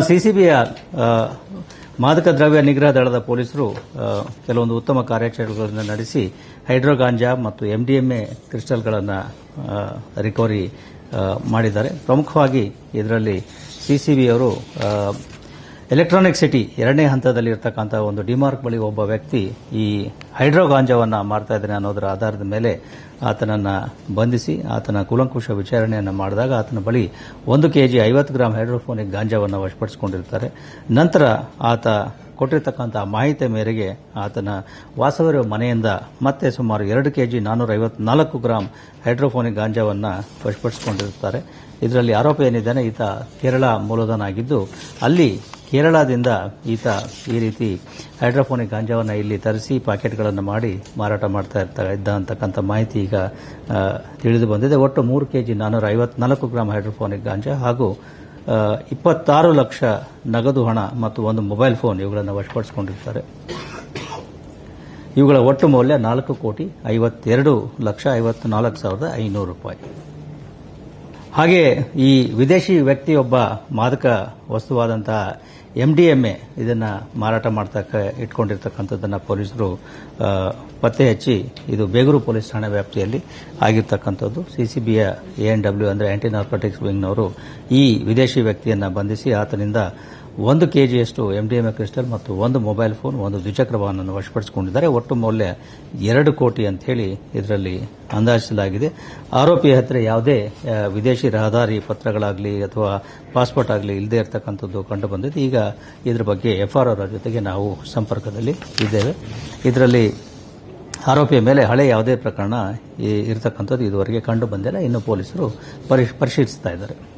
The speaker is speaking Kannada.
ಸಿಸಿಬಿಯ ಮಾದಕ ದ್ರವ್ಯ ನಿಗ್ರಹ ದಳದ ಪೊಲೀಸರು ಕೆಲವೊಂದು ಉತ್ತಮ ಕಾರ್ಯಾಚರಣೆಗಳನ್ನು ನಡೆಸಿ ಹೈಡ್ರೋಗಾಂಜಾ ಮತ್ತು ಎಂಡಿಎಂಎ ಕ್ರಿಸ್ಟಲ್ಗಳನ್ನು ರಿಕವರಿ ಮಾಡಿದ್ದಾರೆ. ಪ್ರಮುಖವಾಗಿ ಇದರಲ್ಲಿ ಸಿಸಿಬಿಯವರು ಎಲೆಕ್ಟ್ರಾನಿಕ್ ಸಿಟಿ ಎರಡನೇ ಹಂತದಲ್ಲಿ ಇರತಕ್ಕಂಥ ಒಂದು ಡಿಮಾರ್ಕ್ ಬಳಿ ಒಬ್ಬ ವ್ಯಕ್ತಿ ಈ ಹೈಡ್ರೋ ಗಾಂಜಾವನ್ನು ಮಾರ್ತಾ ಇದ್ದಾನೆ ಅನ್ನೋದರ ಆಧಾರದ ಮೇಲೆ ಆತನನ್ನು ಬಂಧಿಸಿ, ಆತನ ಕೂಲಂಕುಷ ವಿಚಾರಣೆಯನ್ನು ಮಾಡಿದಾಗ ಆತನ ಬಳಿ ಒಂದು ಕೆಜಿ ಐವತ್ತು ಗ್ರಾಂ ಹೈಡ್ರೋಫೋನಿಕ್ ಗಾಂಜಾವನ್ನು ವಶಪಡಿಸಿಕೊಂಡಿರ್ತಾರೆ. ನಂತರ ಆತ ಕೊಟ್ಟಿರ್ತಕ್ಕಂಥ ಮಾಹಿತಿ ಮೇರೆಗೆ ಆತನ ವಾಸವಿರುವ ಮನೆಯಿಂದ ಮತ್ತೆ ಸುಮಾರು ಎರಡು ಕೆಜಿ ನಾನ್ನೂರ ಐವತ್ನಾಲ್ಕು ಗ್ರಾಂ ಹೈಡ್ರೋಫೋನಿಕ್ ಗಾಂಜಾವನ್ನು ವಶಪಡಿಸಿಕೊಂಡಿರುತ್ತಾರೆ. ಇದರಲ್ಲಿ ಆರೋಪ ಏನಿದ್ದಾನೆ, ಈತ ಕೇರಳ ಮೂಲದನಾಗಿದ್ದು ಅಲ್ಲಿ ಕೇರಳದಿಂದ ಈತ ಈ ರೀತಿ ಹೈಡ್ರೋಫೋನಿಕ್ ಗಾಂಜಾವನ್ನು ಇಲ್ಲಿ ತರಿಸಿ ಪ್ಯಾಕೆಟ್ಗಳನ್ನು ಮಾಡಿ ಮಾರಾಟ ಮಾಡ್ತಾ ಇರ್ತಾ ಇದ್ದ ಅಂತಕ್ಕಂಥ ಮಾಹಿತಿ ಈಗ ತಿಳಿದು ಬಂದಿದೆ. ಒಟ್ಟು ಮೂರು ಕೆಜಿ ನಾನ್ನೂರ ಐವತ್ನಾಲ್ಕು ಗ್ರಾಮ್ ಹೈಡ್ರೋಫೋನಿಕ್ ಗಾಂಜಾ ಹಾಗೂ ಇಪ್ಪತ್ತಾರು ಲಕ್ಷ ನಗದು ಹಣ ಮತ್ತು ಒಂದು ಮೊಬೈಲ್ ಫೋನ್ ಇವುಗಳನ್ನು ವಶಪಡಿಸಿಕೊಂಡಿರ್ತಾರೆ ಇವುಗಳ ಒಟ್ಟು ಮೌಲ್ಯ ನಾಲ್ಕು ಕೋಟಿ ಐವತ್ತೆರಡು ಲಕ್ಷ ಐವತ್ನಾಲ್ಕು ಸಾವಿರದ ಐನೂರು ರೂಪಾಯಿ. ಹಾಗೆ ಈ ವಿದೇಶಿ ವ್ಯಕ್ತಿಯೊಬ್ಬ ಮಾದಕ ವಸ್ತುವಾದಂತಹ ಎಂಡಿಎಂಎ ಇದನ್ನ ಮಾರಾಟ ಮಾಡ್ತಕ್ಕ ಇಟ್ಕೊಂಡಿರ್ತಕ್ಕಂಥದ್ದನ್ನ ಪೊಲೀಸರು ಪತ್ತೆ ಹಚ್ಚಿ ಇದು ಬೇಗೂರು ಪೊಲೀಸ್ ಠಾಣೆ ವ್ಯಾಪ್ತಿಯಲ್ಲಿ ಆಗಿರ್ತಕ್ಕಂಥದ್ದು. ಸಿಸಿಬಿಯ ಎನ್ ಡಬ್ಲ್ಯೂ ಅಂದರೆ ಆಂಟಿ ನಾರ್ಕೋಟಿಕ್ಸ್ ವಿಂಗ್ನವರು ಈ ವಿದೇಶಿ ವ್ಯಕ್ತಿಯನ್ನು ಬಂಧಿಸಿ ಆತನಿಂದ ಒಂದು ಕೆಜಿಯಷ್ಟು ಎಂಡಿಎಂಎ ಕ್ರಿಸ್ಟಲ್ ಮತ್ತು ಒಂದು ಮೊಬೈಲ್ ಫೋನ್, ಒಂದು ದ್ವಿಚಕ್ರ ವಾಹನವನ್ನು ವಶಪಡಿಸಿಕೊಂಡಿದ್ದಾರೆ. ಒಟ್ಟು ಮೌಲ್ಯ ಎರಡು ಕೋಟಿ ಅಂತ ಹೇಳಿ ಇದರಲ್ಲಿ ಅಂದಾಜಿಸಲಾಗಿದೆ. ಆರೋಪಿಯ ಹತ್ತಿರ ಯಾವುದೇ ವಿದೇಶಿ ರಹದಾರಿ ಪತ್ರಗಳಾಗಲಿ ಅಥವಾ ಪಾಸ್ಪೋರ್ಟ್ ಆಗಲಿ ಇಲ್ಲದೆ ಇರತಕ್ಕಂಥದ್ದು ಕಂಡು ಬಂದಿದೆ. ಈಗ ಇದರ ಬಗ್ಗೆ ಎಫ್ಆರ್ಆರ್ ಜೊತೆಗೆ ನಾವು ಸಂಪರ್ಕದಲ್ಲಿ ಇದ್ದೇವೆ. ಇದರಲ್ಲಿ ಆರೋಪಿಯ ಮೇಲೆ ಹಳೆ ಯಾವುದೇ ಪ್ರಕರಣ ಇರತಕ್ಕಂಥದ್ದು ಇದುವರೆಗೆ ಕಂಡು ಬಂದಿಲ್ಲ. ಇನ್ನು ಪೊಲೀಸರು ಪರಿಶೀಲಿಸ್ತಾ ಇದ್ದಾರೆ.